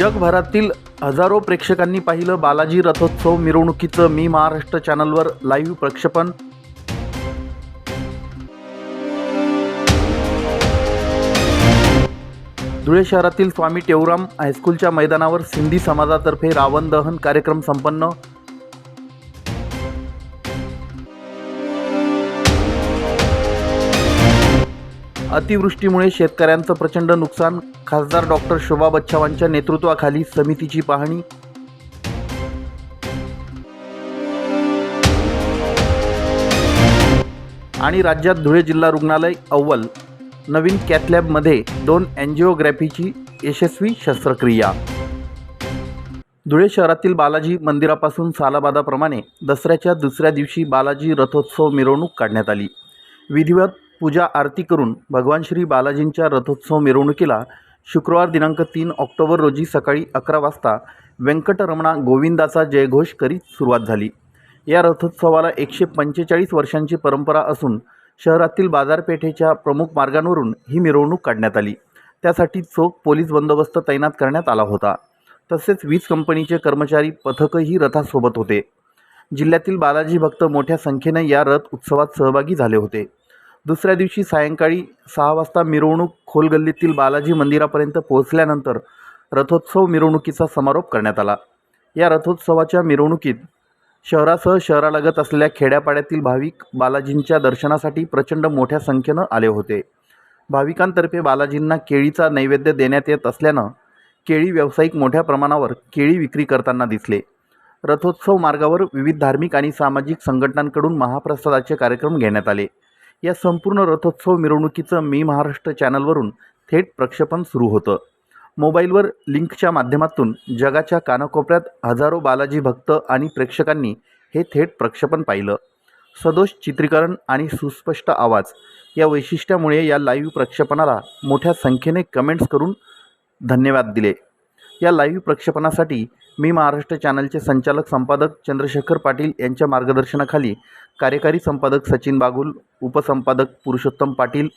जगभरातील हजारो प्रेक्षकांनी पाहिलं बालाजी रथोत्सव मिरवणुकीचं मी महाराष्ट्र चॅनलवर लाईव्ह प्रक्षेपण. धुळे शहरातील स्वामी टेवराम हायस्कूलच्या मैदानावर सिंधी समाजातर्फे रावण दहन कार्यक्रम संपन्न. अतिवृष्टीमुळे शेतकऱ्यांचं प्रचंड नुकसान खासदार डॉक्टर शोभा बच्छावांच्या नेतृत्वाखाली समितीची पाहणी. आणि राज्यात धुळे जिल्हा रुग्णालय अव्वल. नवीन कॅथलॅबमध्ये दोन अँजिओग्रॅफीची यशस्वी शस्त्रक्रिया. धुळे शहरातील बालाजी मंदिरापासून सालाबादाप्रमाणे दसऱ्याच्या दुसऱ्या दिवशी बालाजी रथोत्सव मिरवणूक काढण्यात आली. विधिवत पूजा आरती करून भगवान श्री बालाजींच्या रथोत्सव मिरवणुकीला शुक्रवार दिनांक तीन ऑक्टोबर रोजी सकाळी अकरा वाजता व्यंकटरमणा गोविंदाचा जयघोष करीत सुरुवात झाली. या रथोत्सवाला एकशे पंचेचाळीस वर्षांची परंपरा असून शहरातील बाजारपेठेच्या प्रमुख मार्गांवरून ही मिरवणूक काढण्यात आली. त्यासाठी चोख पोलीस बंदोबस्त तैनात करण्यात आला होता. तसेच वीज कंपनीचे कर्मचारी पथकही रथासोबत होते. जिल्ह्यातील बालाजी भक्त मोठ्या संख्येने या रथ उत्सवात सहभागी झाले होते. दुसऱ्या दिवशी सायंकाळी सहा वाजता मिरवणूक खोलगल्लीतील बालाजी मंदिरापर्यंत पोहोचल्यानंतर रथोत्सव मिरवणुकीचा समारोप करण्यात आला. या रथोत्सवाच्या मिरवणुकीत शहरासह शहरालगत असलेल्या खेड्यापाड्यातील भाविक बालाजींच्या दर्शनासाठी प्रचंड मोठ्या संख्येनं आले होते. भाविकांतर्फे बालाजींना केळीचा नैवेद्य देण्यात येत असल्यानं केळी व्यावसायिक मोठ्या प्रमाणावर केळी विक्री करताना दिसले. रथोत्सव मार्गावर विविध धार्मिक आणि सामाजिक संघटनांकडून महाप्रसादाचे कार्यक्रम घेण्यात आले. या संपूर्ण रथोत्सव मिरवणुकीचं मी महाराष्ट्र चॅनलवरून थेट प्रक्षेपण सुरू होतं. मोबाईलवर लिंकच्या माध्यमातून जगाच्या कानाकोपऱ्यात हजारो बालाजी भक्त आणि प्रेक्षकांनी हे थेट प्रक्षेपण पाहिलं. सदोष चित्रीकरण आणि सुस्पष्ट आवाज या वैशिष्ट्यामुळे या लाईव्ह प्रक्षेपणाला मोठ्या संख्येने कमेंट्स करून धन्यवाद दिले. या लाईव्ह प्रक्षेपणासाठी मी महाराष्ट्र चॅनलचे संचालक संपादक चंद्रशेखर पाटील यांच्या मार्गदर्शनाखाली कार्यकारी संपादक Sachin Bagul उपसंपादक Purushottam Patil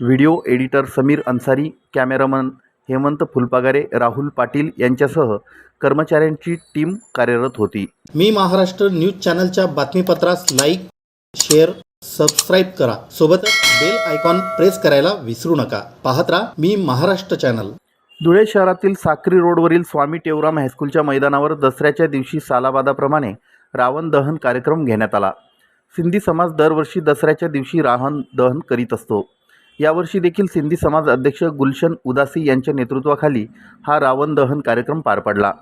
video editor Samir Ansari cameraman Hemant Phulpagare Rahul Patil यांच्यासह कर्मचाऱ्यांची टीम कार्यरत होती. मी महाराष्ट्र न्यूज चॅनलच्या बातमीपत्रास लाईक शेअर सबस्क्राईब करा. सोबतच बेल आयकॉन प्रेस करायला विसरू नका. पाहत राहा मी महाराष्ट्र चॅनल. धुळे शहरातील साक्री रोडवरील स्वामी टेवराम हायस्कूलच्या मैदानावर दसऱ्याच्या दिवशी सालाबादाप्रमाणे रावण दहन कार्यक्रम घेण्यात आला. सिंधी समाज दरवर्षी दसऱ्याच्या दिवशी रावण दहन करीत असतो. यावर्षी देखील सिंधी समाज अध्यक्ष गुलशन उदासी यांच्या नेतृत्वाखाली हा रावण दहन कार्यक्रम पार पडला.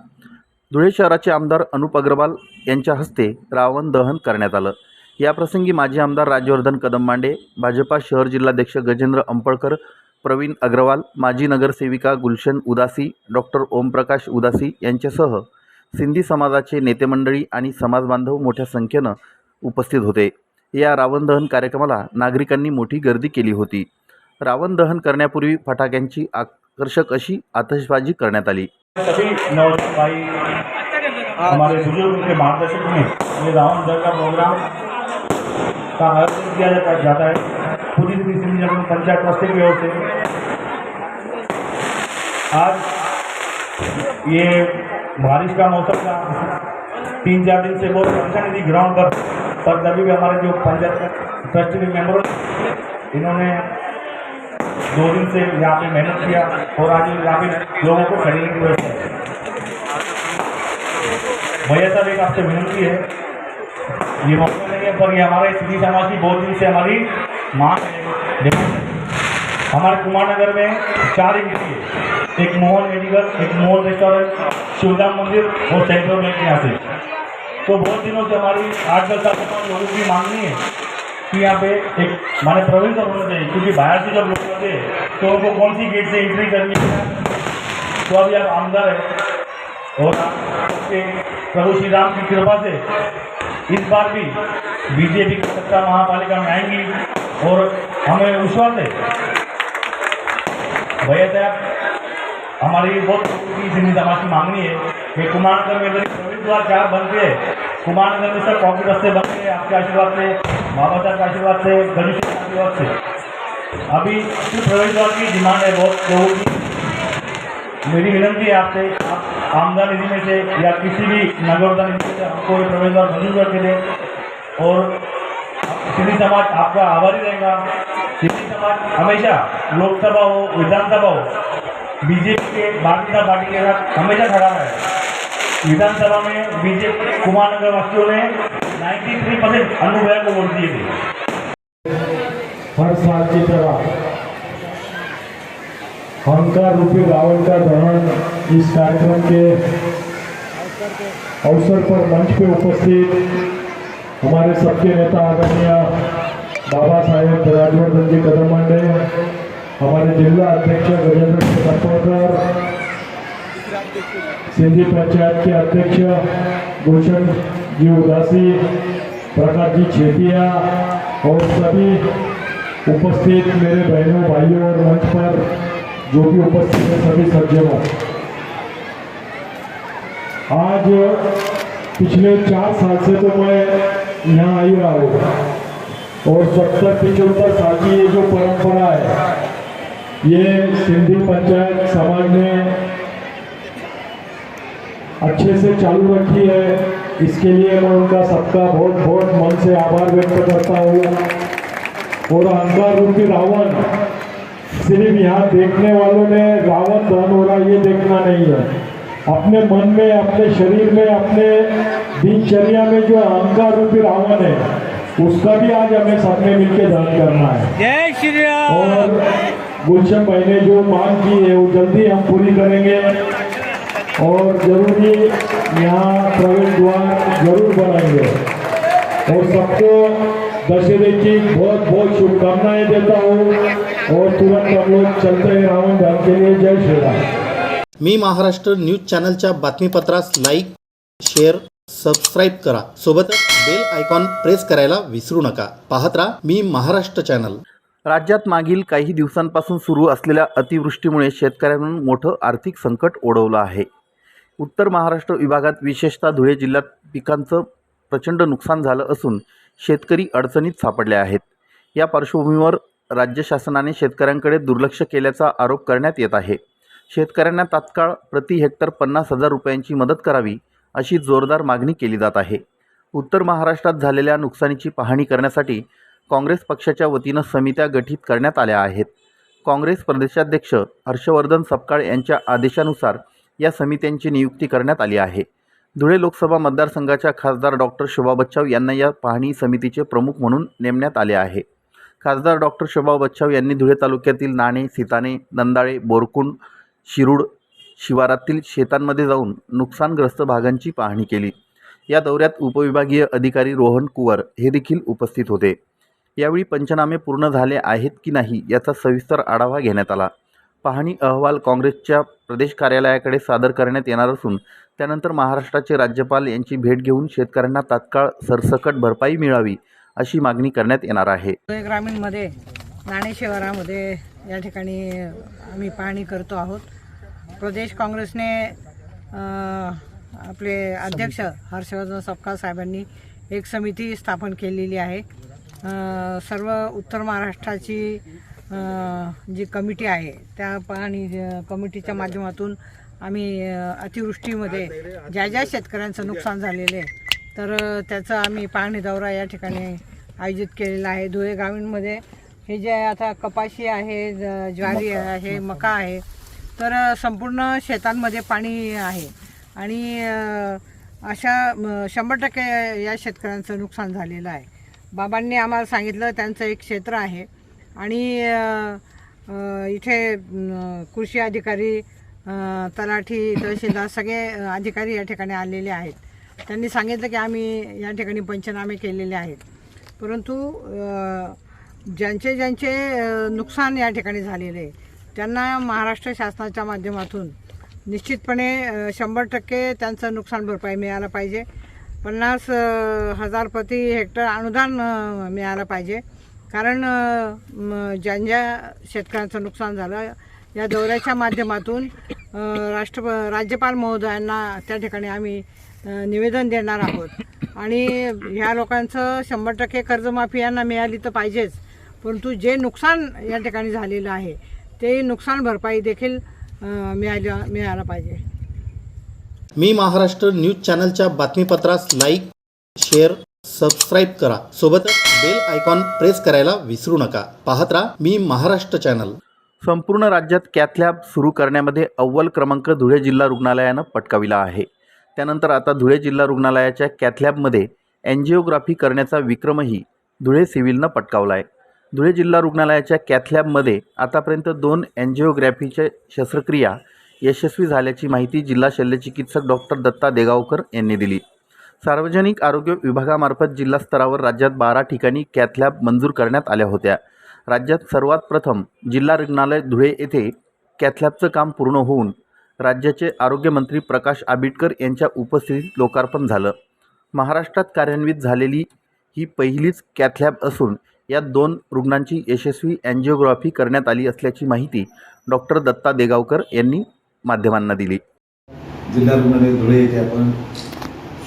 धुळे शहराचे आमदार अनुप अग्रवाल यांच्या हस्ते रावण दहन करण्यात आलं. याप्रसंगी माजी आमदार राजवर्धन कदममांडे भाजपा शहर जिल्हाध्यक्ष गजेंद्र अंपळकर प्रवीण अग्रवाल माजी नगरसेविका गुलशन उदासी डॉक्टर ओमप्रकाश उदासी यांच्यासह सिंधी समाजाचे नेतेमंडळी आणि समाजबांधव मोठ्या संख्येनं उपस्थित होते. या रावण दहन कार्यक्रमाला नागरिकांनी मोठी गर्दी केली होती. रावण दहन करण्यापूर्वी फटाक्यांची आकर्षक अशी आतषबाजी करण्यात आली. हमारे बुजुर्ग के मार्गदर्शन में ये रावण दल का प्रोग्राम का आयोजन किया जाता है. ट्रस्टी की ओर से। आज ये बारिश का मौसम था। तीन चार दिन से बहुत परेशानी थी ग्राउंड पर पर तभी भी हमारे जो पंचायत ट्रस्टी के मेंबर इन्होंने दो दिन से यहाँ पे मेहनत किया और आज यहाँ पे लोगों को खरीदने की व्यवस्था भैया साहब एक आपसे विनती है, ये मौका नहीं है, पर ये हमारे सिंधी समाज की बहुत दिन से हमारी मांग है। हमारे कुमार नगर में चार है एक मोहन मेडिकल, एक मोहन रेस्टोरेंट शिवधाम मंदिर और सेंट्रल बैंक यहाँ से। तो बहुत दिनों से हमारी आठ दस साल लोगों की मांगनी है कि यहाँ पे एक माने प्रवेश होना चाहिए, क्योंकि बाहर से जब लोग आते हैं तो उनको कौन सी गेट से एंट्री करनी है? तो अभी आप आमदार है और आपके प्रभु श्री राम की कृपा से इस बार भी बीजेपी की सत्ता महापालिका में आएँगी और हमें विश्वास है भैया साहब, हमारी बहुत सिंधी समाज की मांगनी है कि कुमारनगर में प्रवेश द्वार चार बनते हैं। कुमारनगर में सर पॉकेट रस्ते बनते हैं, आपके आशीर्वाद से, बाबा साहब के आशीर्वाद से, गणेश के आशीर्वाद से। अभी प्रवेश द्वार की डिमांड है बहुत लोगों की मेरी विनंती है आपसे, आप आमदन निधि में से या किसी भी नगरोदा निधि से हमको प्रवेश द्वार मंजूर करके दें। और सिंधी समाज आपका आभारी रहेगा। हमेशा लोकसभा हो, विधानसभा हो, बीजेपी के भारतीय जनता पार्टी के साथ हमेशा खड़ा है विधानसभा में बीजेपी कुमार नगर वासियों ने 93 परसेंट अनुभव को वोट दिए थे। हर साल की तरह अहंकार रूपी रावण का दहन इस कार्यक्रम के अवसर पर मंच पे उपस्थित हमारे सबके नेता आदरणीय बाबा साहेब राजवर्धन जी कदम मंडे, हमारे जिला अध्यक्ष गजेंद्र सिंह सिंधी पंचायत के अध्यक्ष गुलशन जी उदासी, प्रकाश जी छेतिया और सभी उपस्थित मेरे बहनों, भाइयों और मंच पर जो भी उपस्थित है, सभी सज्जनों। आज पिछले चार साल से तो मैं यहाँ आई रहा हूँ। और सत्तर पिछहत्तर साल की ये जो परंपरा है, ये सिंधी पंचायत समाज ने अच्छे से चालू रखी है। इसके लिए मैं उनका सबका बहुत बहुत मन से आभार व्यक्त करता हूँ। और अहंकार रूपी रावण सिर्फ़ यहाँ देखने वालों ने रावण दहन हो रहा ये देखना नहीं है। अपने मन में, अपने शरीर में, अपने दिनचर्या में जो अहंकार रूपी रावण है उसका भी आज हमें सामने मिलकर दहन करना है। जय श्री राम। और गुलशन भाई ने जो मांग की है वो जल्दी हम पूरी करेंगे। और ज़रूरी यहाँ प्रवेश द्वार ज़रूर बनाएँगे। और सबको दशहरे की बहुत बहुत शुभकामनाएँ देता हूँ। और तुरंत हम लोग चलते हैं रावण दहन के लिए। जय श्री राम। मी महाराष्ट्र न्यूज़ चॅनलच्या बातमीपत्रास लाईक शेअर सबस्क्राईब करा. सोबतच बेल आयकॉन प्रेस करायला विसरू नका. पाहत राहा मी महाराष्ट्र चॅनल राज्यात मागील काही दिवसांपासून सुरू असलेल्या अतिवृष्टीमुळे शेतकऱ्यांवर मोठं आर्थिक संकट ओढवलं आहे. उत्तर महाराष्ट्र विभागात विशेषतः धुळे जिल्ह्यात पिकांचं प्रचंड नुकसान झालं असून शेतकरी अडचणीत सापडले आहेत. या पार्श्वभूमीवर राज्य शासनाने शेतकऱ्यांकडे दुर्लक्ष केल्याचा आरोप करण्यात येत आहे. शेतकऱ्यांना तात्काळ प्रति हेक्टर पन्नास हजार रुपयांची मदत करावी अशी जोरदार मागणी केली जात आहे. उत्तर महाराष्ट्रात झालेल्या नुकसानीची पाहणी करण्यासाठी काँग्रेस पक्षाच्या वतीनं समित्या गठीत करण्यात आल्या आहेत. काँग्रेस प्रदेशाध्यक्ष हर्षवर्धन सपकाळ यांच्या आदेशानुसार या समित्यांची नियुक्ती करण्यात आली आहे. धुळे लोकसभा मतदारसंघाच्या खासदार डॉक्टर शोभा बच्चाव यांना या पाहणी समितीचे प्रमुख म्हणून नेमण्यात आले आहे. खासदार डॉक्टर शोभा बच्चाव यांनी धुळे तालुक्यातील नाणे सिताने नंदाळे बोरकुंड शिरूड शिवारातील शेतांमध्ये जाऊन नुकसानग्रस्त भागांची पाहणी केली. या दौऱ्यात उपविभागीय अधिकारी रोहन कुवर हे देखील उपस्थित होते. यावेळी पंचनामे पूर्ण झाले आहेत की नाही याचा सविस्तर आढावा घेण्यात आला. पाहणी अहवाल काँग्रेसच्या प्रदेश कार्यालयाकडे सादर करण्यात येणार असून त्यानंतर महाराष्ट्राचे राज्यपाल यांची भेट घेऊन शेतकऱ्यांना तात्काळ सरसकट भरपाई मिळावी अशी मागणी करण्यात येणार आहे. ग्रामीणमध्ये नाणे शहरामध्ये या ठिकाणी आम्ही पाहणी करतो आहोत. प्रदेश काँग्रेसने आपले अध्यक्ष हर्षवर्धन सपकाळ साहेबांनी एक समिती स्थापन केलेली आहे. सर्व उत्तर महाराष्ट्राची जी कमिटी आहे त्या पाहणी कमिटीच्या माध्यमातून आम्ही अतिवृष्टीमध्ये ज्या ज्या शेतकऱ्यांचं नुकसान झालेलं आहे तर त्याचा आम्ही पाहणी दौरा या ठिकाणी आयोजित केलेला आहे. धुळे ग्रामीणमध्ये हे जे आता कपाशी आहे ज्वारी आहे मका आहे तर संपूर्ण शेतांमध्ये पाणी आहे. आणि अशा शंभर टक्के या शेतकऱ्यांचं नुकसान झालेलं आहे. बाबांनी आम्हाला सांगितलं त्यांचं एक क्षेत्र आहे. आणि इथे कृषी अधिकारी तलाठी तहसीलदार सगळे अधिकारी या ठिकाणी आलेले आहेत. त्यांनी सांगितलं की आम्ही या ठिकाणी पंचनामे केलेले आहेत. परंतु ज्यांचे ज्यांचे नुकसान या ठिकाणी झालेले आहे त्यांना महाराष्ट्र शासनाच्या माध्यमातून निश्चितपणे शंभर टक्के त्यांचं नुकसान भरपाई मिळायला पाहिजे. पन्नास हजार प्रति हेक्टर अनुदान मिळालं पाहिजे. कारण ज्यांच्या म, ज्या शेतकऱ्यांचं नुकसान झालं या दौऱ्याच्या माध्यमातून राष्ट्र राज्यपाल महोदयांना त्या ठिकाणी आम्ही निवेदन देणार आहोत. आणि ह्या लोकांचं शंभर टक्के कर्जमाफी यांना मिळाली तर पाहिजेच. परंतु जे नुकसान या ठिकाणी झालेलं आहे ते नुकसान भरपाई देखील अं, मिळाल्या मिळाला पाहिजे. मी महाराष्ट्र न्यूज चॅनलच्या बातमीपत्रास लाईक शेअर सबस्क्राईब करा. सोबतच बेल आयकॉन प्रेस करायला विसरू नका. पाहत राहा मी महाराष्ट्र चॅनल. संपूर्ण राज्यात कॅथलॅब सुरू करण्यामध्ये अव्वल क्रमांक धुळे जिल्हा रुग्णालयानं पटकाविला आहे. त्यानंतर आता धुळे जिल्हा रुग्णालयाच्या कॅथलॅबमध्ये अँजिओग्राफी करण्याचा विक्रमही धुळे सिव्हिलनं पटकावला आहे धुळे जिल्हा रुग्णालयाच्या कॅथलॅबमध्ये आतापर्यंत दोन अँजिओग्राफीच्या शस्त्रक्रिया यशस्वी झाल्याची माहिती जिल्हा शल्यचिकित्सक डॉक्टर दत्ता देगावकर यांनी दिली. सार्वजनिक आरोग्य विभागामार्फत जिल्हा स्तरावर राज्यात बारा ठिकाणी कॅथलॅब मंजूर करण्यात आल्या होत्या. राज्यात सर्वात प्रथम जिल्हा रुग्णालय धुळे येथे कॅथलॅबचं काम पूर्ण होऊन राज्याचे आरोग्यमंत्री प्रकाश आबिटकर यांच्या उपस्थितीत लोकार्पण झालं. महाराष्ट्रात कार्यान्वित झालेली ही पहिलीच कॅथलॅब असून यात दोन रुग्णांची यशस्वी अँजिओग्राफी करण्यात आली असल्याची माहिती डॉक्टर दत्ता देगावकर यांनी माध्यमांना दिली. जिल्हा रुग्णालय धुळे येथे आपण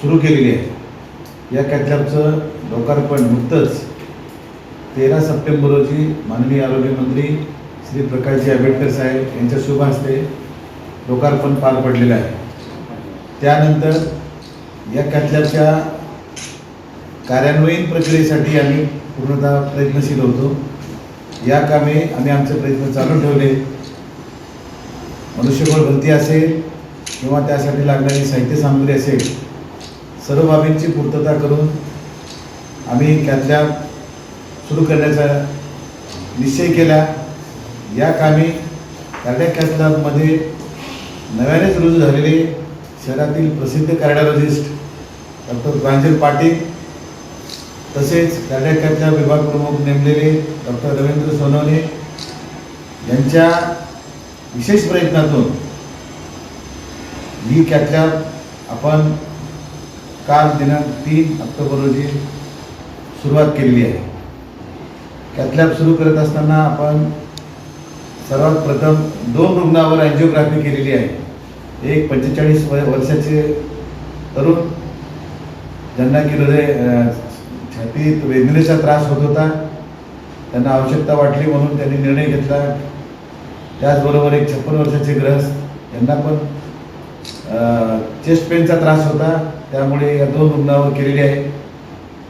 सुरू केलेली आहे. या कॅथलॅबचं लोकार्पण नुकतंच तेरा सप्टेंबर रोजी माननीय आरोग्यमंत्री श्री प्रकाशजी आंबेडकर साहेब यांच्या शुभ हस्ते लोकार्पण पार पडलेलं आहे. त्यानंतर या कॅथलॅबच्या कार्यान्वयीन प्रक्रियेसाठी आम्ही पूर्णतः प्रयत्नशील होतो. या कामे आम्ही आमचे प्रयत्न चालू ठेवले. मनुष्यबळ भरती असेल किंवा त्यासाठी लागणारी साहित्य सामग्री असेल सर्व बाबींची पूर्तता करून आम्ही कॅथलॅब सुरू करण्याचा निश्चय केला. या कामी कार्डियक कॅथलॅबमध्ये नव्यानेच रुजू झालेले शहरातील प्रसिद्ध कार्डिओलॉजिस्ट डॉक्टर प्रांजल पाटील तसेच कार्डियक विभाग प्रमुख नेमलेले डॉक्टर रवींद्र सोनवणे यांच्या विशेष प्रयत्नातून ही कॅथलॅब आपण काल दिनांक तीन ऑक्टोबर रोजी सुरुवात केलेली आहे. कॅथलॅब सुरू करत असताना आपण सर्वात प्रथम दोन रुग्णावर अँजिओग्राफी केलेली आहे. एक पंचेचाळीस वर्षाचे तरुण ज्यांना की हृदय छातीत वेदनेचा त्रास होत होता. त्यांना आवश्यकता वाटली म्हणून त्यांनी निर्णय घेतला. त्याचबरोबर एक छप्पन वर्षाचे ग्रहस्थ यांना पण चेस्ट पेनचा त्रास होता. त्यामुळे या दोन रुग्णावर केलेली आहे.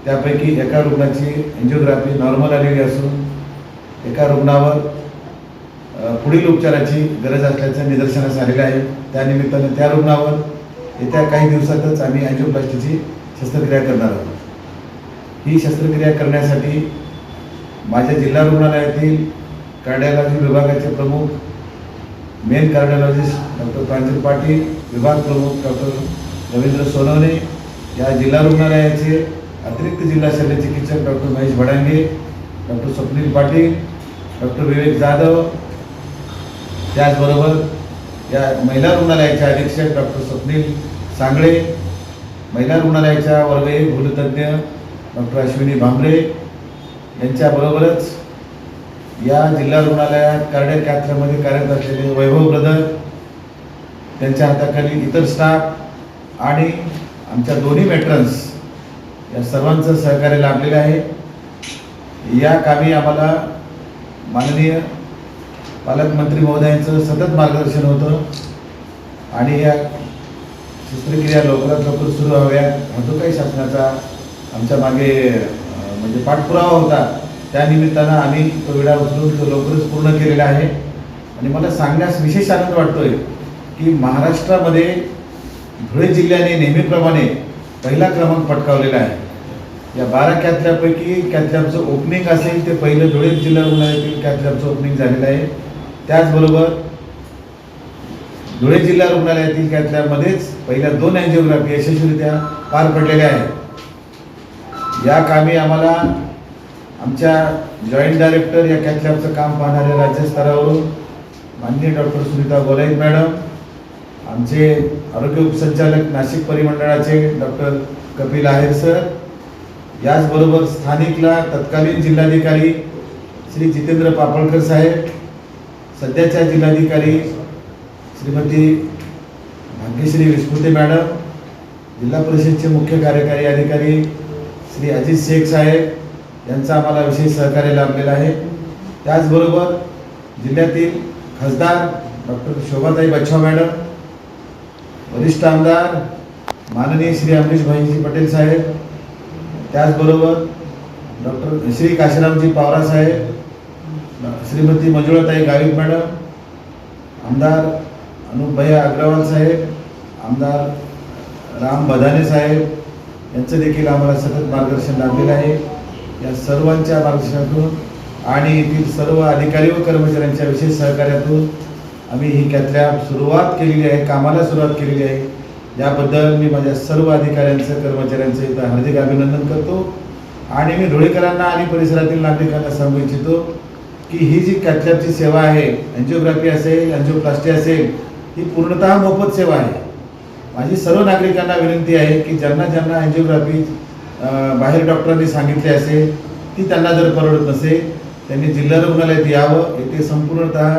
त्यापैकी एका रुग्णाची एन्जिओग्राफी नॉर्मल आलेली असून एका रुग्णावर पुढील उपचाराची गरज असल्याचं निदर्शनास आलेलं आहे. त्यानिमित्तानं त्या रुग्णावर येत्या काही दिवसातच आम्ही अँजिओप्लास्टीची शस्त्रक्रिया करणार आहोत. ही शस्त्रक्रिया करण्यासाठी माझ्या जिल्हा रुग्णालयातील कार्डिओलॉजी विभागाचे प्रमुख main cardiologist doctor Pranjal Patil विभाग प्रमुख डॉक्टर रवींद्र सोनवणे या जिल्हा रुग्णालयाचे अतिरिक्त जिल्हा शल्य चिकित्सक doctor Mahesh Bhadange doctor Swapnil Patil doctor Vivek Jadhav त्याचबरोबर या महिला रुग्णालयाच्या अधीक्षक डॉक्टर स्वप्नील सांगळे महिला रुग्णालयाच्या वर्ग एक भूलतज्ञ डॉक्टर अश्विनी भांबरे यांच्याबरोबरच या जिल्हा रुग्णालयात कार्डियक कॅथलॅबमध्ये कार्यरत असलेले वैभव ब्रदर त्यांच्या हाताखाली इतर स्टाफ आणि आमच्या दोन्ही मेट्रन्स या सर्वांचं सहकार्य लाभलेलं आहे. या कामी आम्हाला माननीय पालकमंत्री महोदयांचं सतत मार्गदर्शन होतं आणि या शस्त्रक्रिया लवकरात लवकर सुरू हव्या हा जो काही शासनाचा आमच्या मागे म्हणजे पाठपुरावा होता. त्या निमित्तानं आम्ही तो विडा उचलून तो लवकरच पूर्ण केलेला आहे. आणि मला सांगण्यास विशेष आनंद वाटतोय की महाराष्ट्रामध्ये धुळे जिल्ह्याने नेहमीप्रमाणे पहिला क्रमांक पटकावलेला आहे. या बारा कॅथलॅबपैकी कॅथलॅबचं ओपनिंग असेल ते पहिलं धुळे जिल्हा रुग्णालयातील कॅथलॅबचं ओपनिंग झालेलं आहे. त्याचबरोबर धुळे जिल्हा रुग्णालयातील कॅथलॅबमध्येच पहिल्या दोन अँजिओग्राफी यशस्वीरित्या पार पडलेल्या आहेत. या कामी आम्हाला आमच्या जॉईंट डायरेक्टर या कॅथलॅबचं काम पाहणाऱ्या राज्यस्तरावरून माननीय डॉक्टर सुनीता गोलाईत मॅडम. आमचे आरोग्य उपसंचालक नाशिक परिमंडळाचे डॉक्टर कपिल आहेर सर. याचबरोबर स्थानिकला तत्कालीन जिल्हाधिकारी श्री जितेंद्र पापळकर साहेब सध्याच्या जिल्हाधिकारी श्रीमती भाग्यश्री विस्मृते मॅडम जिल्हा परिषदचे मुख्य कार्यकारी अधिकारी श्री अजित शेख साहेब यांचा आम्हाला विशेष सहकार्य लाभलेलं आहे. त्याचबरोबर जिल्ह्यातील खासदार डॉक्टर शोभाताई बच्छाव मॅडम वरिष्ठ आमदार माननीय श्री अमरीश भाईजी पटेल साहेब त्याचबरोबर डॉक्टर श्री काशीरामजी पवार साहेब श्रीमती मंजुळाताई गावित मॅडम आमदार अनुपभैया अग्रवाल साहेब आमदार राम बधाने साहेब यांचं देखील आम्हाला सतत मार्गदर्शन लाभलेलं आहे. या सर्वांच्या मार्गदर्शनातून आणि येथील सर्व अधिकारी व कर्मचाऱ्यांच्या विशेष सहकार्यातून आम्ही ही कॅथलॅब सुरुवात केलेली आहे कामाला सुरुवात केलेली आहे. याबद्दल मी माझ्या सर्व अधिकाऱ्यांचं कर्मचाऱ्यांचं इथं हार्दिक अभिनंदन करतो. आणि मी धुळेकरांना आणि परिसरातील नागरिकांना सांगू इच्छितो की ही जी कॅथलॅबची सेवा आहे एन्जिओग्राफी असेल एन्जिओप्लास्टी असेल ही पूर्णतः मोफत सेवा आहे. माझी सर्व नागरिकांना विनंती आहे की ज्यांना ज्यांना अँजिओग्राफी बाहेर डॉक्टरांनी सांगितले असेल ती त्यांना जर परवडत नसेल त्यांनी जिल्हा रुग्णालयात यावं. येथे संपूर्णतः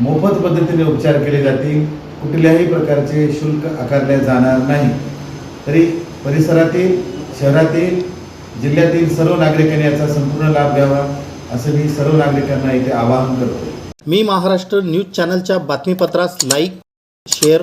मोफत पद्धतीने उपचार केले जातील. कुठल्याही प्रकारचे शुल्क आकारले जाणार नाही. तरी परिसरातील शहरातील जिल्ह्यातील सर्व नागरिकांनी याचा संपूर्ण लाभ घ्यावा असं मी सर्व नागरिकांना इथे आवाहन करतो. मी महाराष्ट्र न्यूज चॅनलच्या बातमीपत्रास लाईक शेअर